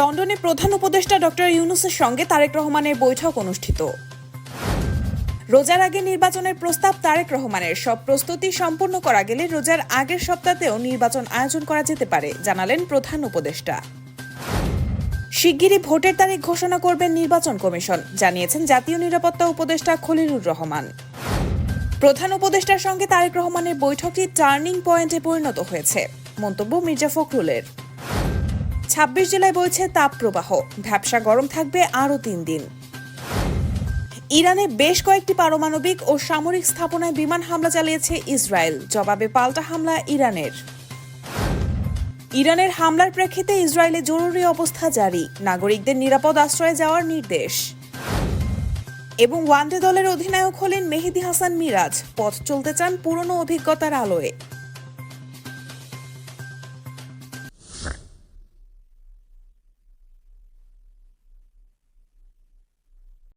লন্ডনে প্রধান উপদেষ্টা ডক্টর ইউনুসের সঙ্গে তারেক রহমানের বৈঠক অনুষ্ঠিত। রোজার আগে নির্বাচনের প্রস্তাব তারেক রহমানের। সব প্রস্তুতি সম্পূর্ণ করা গেলে রোজার আগের সপ্তাহতেও নির্বাচন আয়োজন করা যেতে পারে, জানালেন প্রধান উপদেষ্টা। শিগগিরই ভোটের তারিখ ঘোষণা করবেন নির্বাচন কমিশন, জানিয়েছেন জাতীয় নিরাপত্তা উপদেষ্টা খলিলুর রহমান। প্রধান উপদেষ্টার সঙ্গে তারেক রহমানের বৈঠকটি টার্নিং পয়েন্টে পরিণত হয়েছে, মন্তব্য মির্জা ফখরুলের। ছাব্বিশ জেলায় বইছে তাপপ্রবাহ। ভ্যাবসা গরম থাকবে আরও তিন দিন। ইরানে বেশ কয়েকটি পারমাণবিক ও সামরিক স্থাপনায় বিমান হামলা চালিয়েছে ইসরায়েল। জবাবে পাল্টা হামলা ইরানের। ইরানের হামলার প্রেক্ষিতে ইসরায়েলে জরুরি অবস্থা জারি। নাগরিকদের নিরাপদ আশ্রয়ে যাওয়ার নির্দেশ। এবং ওয়ানডে দলের অধিনায়ক হলেন মেহেদি হাসান মিরাজ। পথ চলতে চান পুরনো অভিজ্ঞতার আলোয়।